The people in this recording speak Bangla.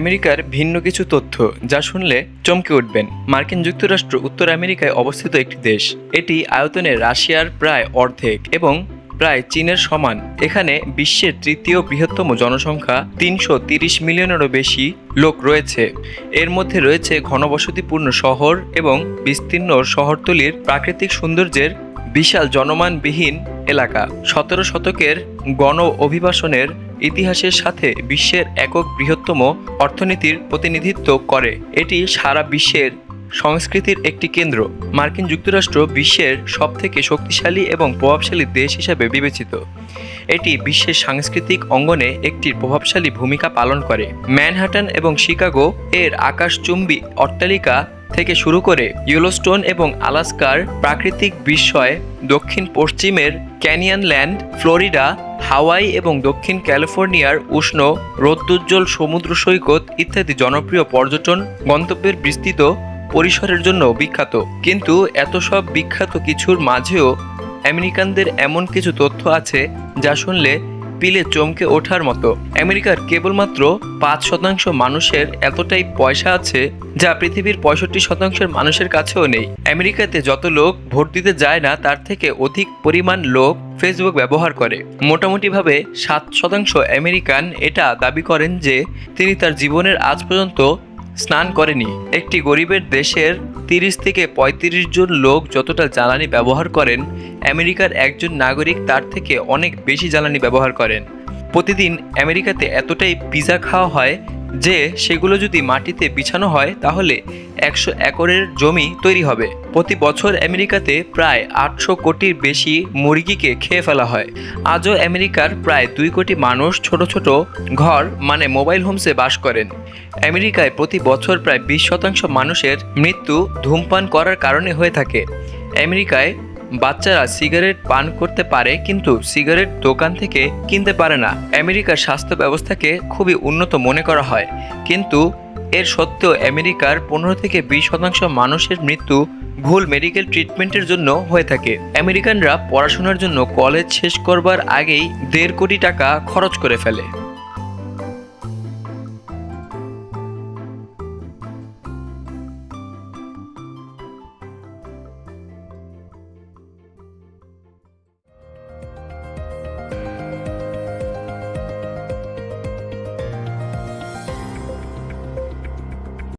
আমেরিকার ভিন্ন কিছু তথ্য যা শুনলে চমকে উঠবেন। মার্কিন যুক্তরাষ্ট্র উত্তর আমেরিকায় অবস্থিত একটি দেশ। এটি আয়তনে রাশিয়ার প্রায় অর্ধেক এবং প্রায় চীনের সমান। এখানে বিশ্বের তৃতীয় বৃহত্তম জনসংখ্যা তিনশো তিরিশ মিলিয়নেরও বেশি লোক রয়েছে। এর মধ্যে রয়েছে ঘনবসতিপূর্ণ শহর এবং বিস্তীর্ণ শহরতলির প্রাকৃতিক সৌন্দর্যের বিশাল জনমানবিহীন এলাকা। সতেরো শতকের গণ অভিবাসনের ইতিহাসের সাথে বিশ্বের একক বৃহত্তম অর্থনীতির প্রতিনিধিত্ব করে। এটি সারা বিশ্বের সংস্কৃতির একটি কেন্দ্র। মার্কিন যুক্তরাষ্ট্র বিশ্বের সবথেকে শক্তিশালী এবং প্রভাবশালী দেশ হিসাবে বিবেচিত। এটি বিশ্বের সাংস্কৃতিক অঙ্গনে একটি প্রভাবশালী ভূমিকা পালন করে। ম্যানহাটন এবং শিকাগো এর আকাশচুম্বী অট্টালিকা থেকে শুরু করে ইয়েলোস্টোন এবং আলাস্কার প্রাকৃতিক বিস্ময় দক্ষিণ পশ্চিমের ক্যানিয়ান ল্যান্ড ফ্লোরিডা হাওয়াই এবং দক্ষিণ ক্যালিফোর্নিয়ার উষ্ণ, রোদ্দুজ্জ্বল সমুদ্র সৈকত ইত্যাদি জনপ্রিয় পর্যটন গন্তব্যের বিস্তৃত পরিসরের জন্য বিখ্যাত। কিন্তু এত সব বিখ্যাত কিছুর মাঝেও আমেরিকানদের এমন কিছু তথ্য আছে যা শুনলে পিলে চমকে ওঠার মতো। আমেরিকার কেবলমাত্র পাঁচ শতাংশ মানুষের এতটাই পয়সা আছে, যা পৃথিবীর পঁয়ষট্টি শতাংশের মানুষের কাছেও নেই। আমেরিকাতে যত লোক ভোট দিতে যায় না, তার থেকে অধিক পরিমাণ লোক ফেসবুক ব্যবহার করে। মোটামুটিভাবে সাত শতাংশ আমেরিকান এটা দাবি করেন যে, তিনি তার জীবনের আজ পর্যন্ত স্নান করেনি। একটি গরিবের দেশের তিরিশ থেকে পঁয়ত্রিশ জন লোক যতটা জ্বালানি ব্যবহার করেন, আমেরিকার একজন নাগরিক তার থেকে অনেক বেশি জ্বালানি ব্যবহার করেন। প্রতিদিন আমেরিকাতে এতটাই পিজা খাওয়া হয় যে সেগুলো যদি মাটিতে বিছানো হয় তাহলে একশো একরের জমি তৈরি হবে। প্রতি বছর আমেরিকাতে প্রায় আটশো কোটির বেশি মুরগিকে খেয়ে ফেলা হয়। আজও আমেরিকার প্রায় দুই কোটি মানুষ ছোট ছোট ঘর মানে মোবাইল হোমসে বাস করেন। আমেরিকায় প্রতি বছর প্রায় বিশ শতাংশ মানুষের মৃত্যু ধূমপান করার কারণে হয়ে থাকে। আমেরিকায় বাচ্চারা সিগারেট পান করতে পারে, কিন্তু সিগারেট দোকান থেকে কিনতে পারে না। আমেরিকার স্বাস্থ্য ব্যবস্থাকে খুবই উন্নত মনে করা হয়। কিন্তু এর সত্ত্বেও আমেরিকার পনেরো থেকে বিশ শতাংশ মানুষের মৃত্যু ভুল মেডিকেল ট্রিটমেন্টের জন্য হয়ে থাকে। আমেরিকানরা পড়াশোনার জন্য কলেজ শেষ করবার আগেই দেড় কোটি টাকা খরচ করে ফেলে।